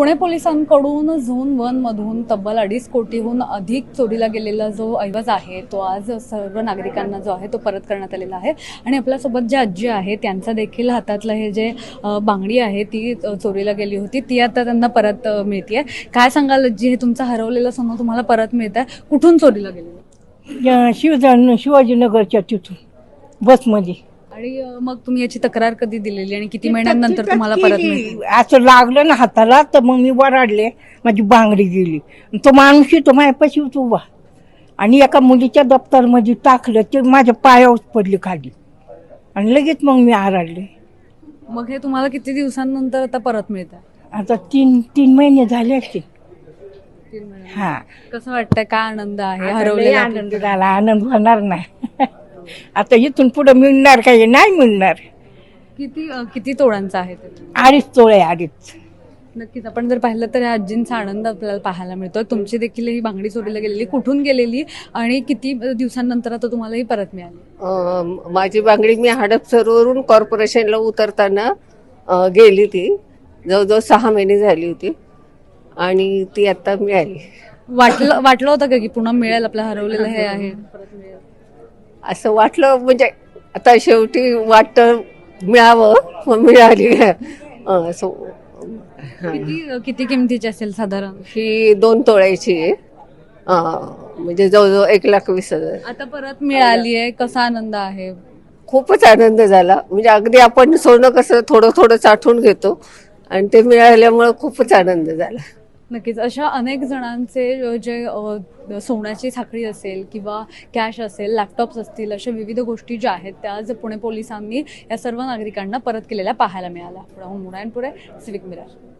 पुणे पोलिसांकडून zone one मधून तब्बल अडीच कोटीहून अधिक चोरीला गेलेला जो ऐवज आहे तो आज सर्व नागरिकांना जो आहे तो परत करण्यात आलेला आहे. आणि आपल्यासोबत जे आजी आहे त्यांचा देखील हातातलं हे जे बांगडी आहे ती चोरीला गेली होती. ती आता त्यांना परत मिळते काय सांगाल आजी हे तुमचं हरवलेलं सोनं तुम्हाला परत मिळत आहे कुठून चोरीला गेलेलं? शिवजा शिवाजीनगरच्या तिथून बसमध्ये. आणि मग तुम्ही याची तक्रार कधी दिलेली आणि किती महिन्यांनंतर तुम्हाला परत असं लागलं ना हाताला तर मग मी वराडले माझी बांगडी गेली. तो माणूस तो माझ्यापाशीच उभा. आणि एका मुलीच्या दप्तरमध्ये टाकलं ते माझ्या पायावर पडली खाली. आणि लगेच मग मी आराडले. मग हे तुम्हाला किती दिवसांनंतर आता परत मिळत? आता तीन तीन महिने झाले असते तीन हा. कसं वाटतंय? काय आनंद आहे? आता लय हरवलेला आनंद झाला. आनंद होणार नाही. आता इथून पुढे मिळणार काही नाही मिळणार. किती अ, किती तोळांचा आहे ते? अडीच तोळे अडीच. नक्कीच आपण जर पाहिलं तर या आजींचा आनंद आपल्याला पाहायला मिळतोय. तुमची देखील ही बांगडी चोरीला गेलेली कुठून गेलेली आणि किती दिवसांनंतर आता तुम्हाला ही परत मिळाली? अं, माझी बांगडी मी हडपसरवरून कॉर्पोरेशनला उतरताना अं, गेली ती. जवळजवळ सहा महिने झाली होती आणि ती आता मिळाली. वाटलं वाटलं होतं का की पुन्हा मिळेल आपलं हरवलेलं हे आहे? परत मिळेल. असं वाटलं म्हणजे आता शेवटी वाटतं मिळावं मग मिळाली. असं किती किती किमतीची असेल साधारण? ही दोन तोळ्याची आहे. म्हणजे जवळजवळ एक लाख वीस हजार. आता परत मिळाली आहे कसा आनंद आहे? खूपच आनंद झाला. म्हणजे अगदी आपण सोनं कसं थोडं थोडं साठवून घेतो आणि ते मिळाल्यामुळं खूपच आनंद झाला. नक्कीच. अशा अनेक जणांचे जे सोन्याची साखळी असेल किंवा कॅश असेल लॅपटॉप्स असतील अशा विविध गोष्टी ज्या आहेत त्या आज पुणे पोलिसांनी या सर्व नागरिकांना परत केलेल्या पाहायला मिळाल्या. पुण्याहून मुनायनपुरे सिविक मिरार